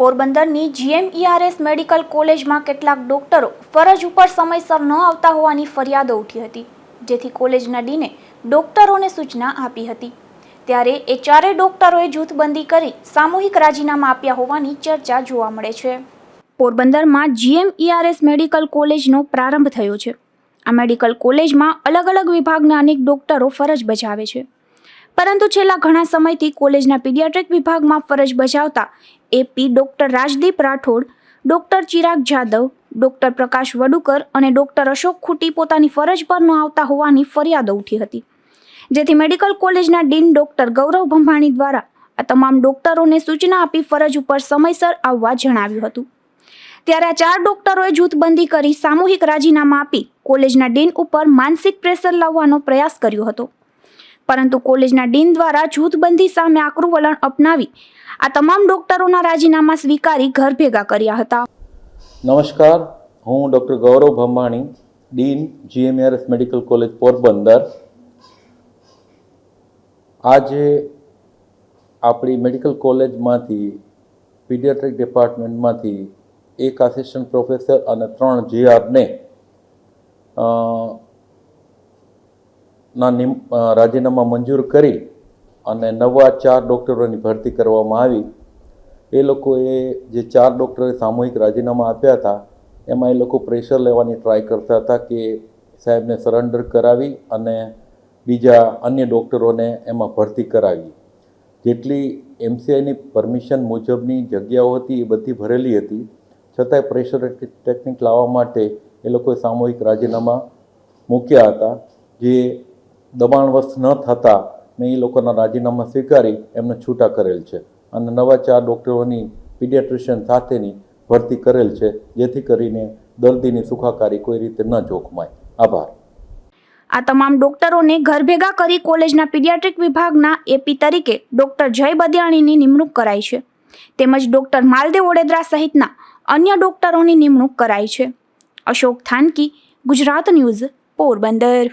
પોરબંદરની GMERS medical કોલેજમાં કેટલાક ડોક્ટરો ફરજ ઉપર સમયસર ન આવતા હોવાની ફરિયાદો ઉઠી હતી, જેથી કોલેજના ડીને ડોક્ટરોને સૂચના આપી હતી. ત્યારે એ ચારેય ડોક્ટરોએ જૂથબંધી કરી સામૂહિક રાજીનામા આપ્યા હોવાની ચર્ચા જોવા મળે છે. પોરબંદરમાં જીએમઈઆરએસ મેડિકલ કોલેજનો પ્રારંભ થયો છે. આ મેડિકલ કોલેજમાં અલગ અલગ વિભાગના અનેક ડોક્ટરો ફરજ બજાવે છે. પરંતુ છેલ્લા ઘણા સમયથી કોલેજના પીડિયાટ્રિક વિભાગમાં ફરજ બજાવતા A P, doctor Rajdeep Rathod, doctor Chirag Jadav doctor Prakash Vadukar અને ડોક્ટર અશોક ખૂટી પોતાની ફરજ પર ન આવતા હોવાની ફરિયાદો ઉઠી હતી. જેથી મેડિકલ કોલેજના ડીન ડોક્ટર ગૌરવ ભંભાણી દ્વારા આ તમામ ડોક્ટરોને સૂચના આપી ફરજ ઉપર સમયસર આવવા જણાવ્યું હતું. ત્યારે આ ચાર ડોક્ટરોએ જૂથબંધી કરી સામૂહિક રાજીનામા આપી કોલેજના ડીન ઉપર માનસિક પ્રેશર લાવવાનો પ્રયાસ કર્યો હતો. પરંતુ કોલેજના ડીન દ્વારા જૂથબંધી સામે આકરું વલણ અપનાવી આ તમામ ડોક્ટરોના રાજીનામા સ્વીકારી ઘર ભેગા કર્યા હતા. નમસ્કાર, હું doctor Gaurav Bhambhani dean GMRS medical college Porbandar. આજે આપણી મેડિકલ કોલેજમાંથી, પીડિયાટ્રિક ડિપાર્ટમેન્ટમાંથી એક આસિસ્ટન્ટ પ્રોફેસર અને ત્રણ જીઆરને ના નિમ રાજીનામા મંજૂર કરી અને નવા ચાર ડૉક્ટરોની ભરતી કરવામાં આવી. એ લોકોએ જે ચાર ડૉક્ટરે સામૂહિક રાજીનામા આપ્યા હતા, એમાં એ લોકો પ્રેશર લેવાની ટ્રાય કરતા હતા કે સાહેબને સરેન્ડર કરાવી અને બીજા અન્ય ડૉક્ટરોને એમાં ભરતી કરાવી. જેટલી એમસીઆઈની પરમિશન મુજબની જગ્યાઓ હતી એ બધી ભરેલી હતી. છતાંય પ્રેશર ટેકનિક લાવવા માટે એ લોકોએ સામૂહિક રાજીનામા મૂક્યા હતા, જે દબાણવશ ન થતાં મેં એ લોકોના રાજીનામા સ્વીકારી, એમને છૂટા કરેલ છે. અને નવા ચાર ડૉક્ટરોની પીડિયાટ્રિશિયન સાથેની ભરતી કરેલ છે, જેથી કરીને દર્દીની સુખાકારી કોઈ રીતે ન જોખમાય. આભાર. આ તમામ ડોક્ટરોને ઘર ભેગા કરી કોલેજના પીડિયાટ્રિક વિભાગના એપી તરીકે ડોક્ટર જય બદિયાણીની નિમણૂક કરાઈ છે. તેમજ ડોક્ટર માલદેવ ઓડેદરા સહિતના અન્ય ડોક્ટરોની નિમણૂક કરાઈ છે. અશોક થાનકી, ગુજરાત ન્યૂઝ, પોરબંદર.